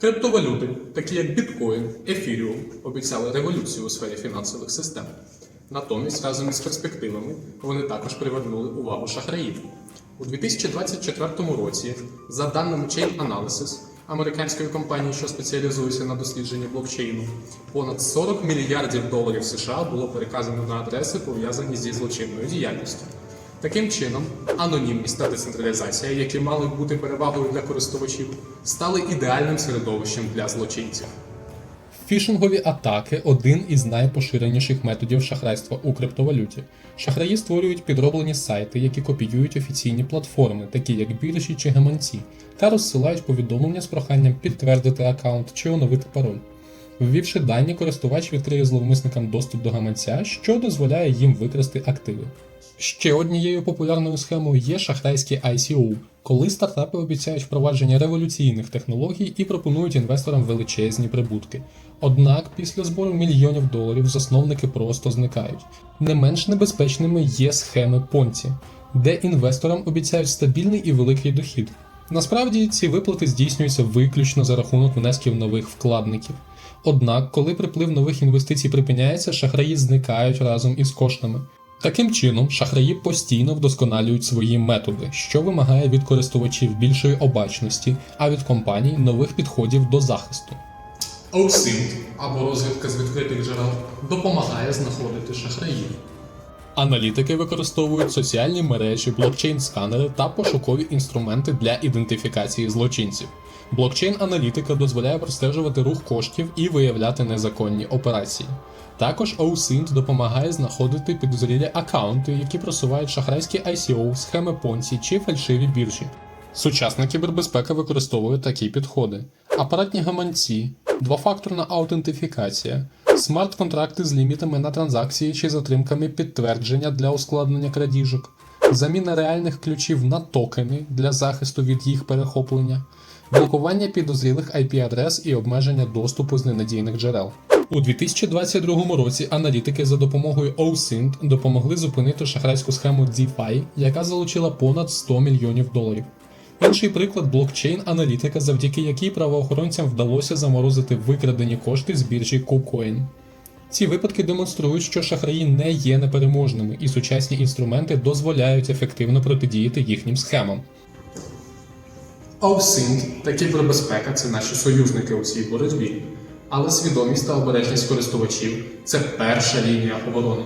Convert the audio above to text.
Криптовалюти, такі як біткоін, ефіріум, обіцяли революцію у сфері фінансових систем. Натомість, разом із перспективами, вони також привернули увагу шахраїв. У 2024 році, за даними Chain Analysis, американської компанії, що спеціалізується на дослідженні блокчейну, понад 40 мільярдів доларів США було переказано на адреси, пов'язані зі злочинною діяльністю. Таким чином, анонімність та децентралізація, які мали бути перевагою для користувачів, стали ідеальним середовищем для злочинців. Фішингові атаки один із найпоширеніших методів шахрайства у криптовалюті. Шахраї створюють підроблені сайти, які копіюють офіційні платформи, такі як біржі чи гаманці, та розсилають повідомлення з проханням підтвердити аккаунт чи оновити пароль. Ввівши дані, користувач відкриє зловмисникам доступ до гаманця, що дозволяє їм викрасти активи. Ще однією популярною схемою є шахрайські ICO, коли стартапи обіцяють впровадження революційних технологій і пропонують інвесторам величезні прибутки. Однак після збору мільйонів доларів засновники просто зникають. Не менш небезпечними є схеми Понці, де інвесторам обіцяють стабільний і великий дохід. Насправді ці виплати здійснюються виключно за рахунок внесків нових вкладників. Однак, коли приплив нових інвестицій припиняється, шахраї зникають разом із коштами. Таким чином, шахраї постійно вдосконалюють свої методи, що вимагає від користувачів більшої обачності, а від компаній нових підходів до захисту. OSINT, або розвідка з відкритих джерел, допомагає знаходити шахраїв. Аналітики використовують соціальні мережі, блокчейн-сканери та пошукові інструменти для ідентифікації злочинців. Блокчейн-аналітика дозволяє простежувати рух коштів і виявляти незаконні операції. Також OSINT допомагає знаходити підозрілі аккаунти, які просувають шахрайські ICO, схеми Понці чи фальшиві біржі. Сучасна кібербезпека використовує такі підходи: апаратні гаманці, двофакторна аутентифікація, смарт-контракти з лімітами на транзакції чи затримками підтвердження для ускладнення крадіжок, заміна реальних ключів на токени для захисту від їх перехоплення, блокування підозрілих IP-адрес і обмеження доступу з ненадійних джерел. У 2022 році аналітики за допомогою OSINT допомогли зупинити шахрайську схему DeFi, яка залучила понад 100 мільйонів доларів. Інший приклад блокчейн-аналітика, завдяки якій правоохоронцям вдалося заморозити викрадені кошти з біржі KuCoin. Ці випадки демонструють, що шахраї не є непереможними, і сучасні інструменти дозволяють ефективно протидіяти їхнім схемам. OSINT та кібербезпека це наші союзники у цій боротьбі, але свідомість та обережність користувачів це перша лінія оборони.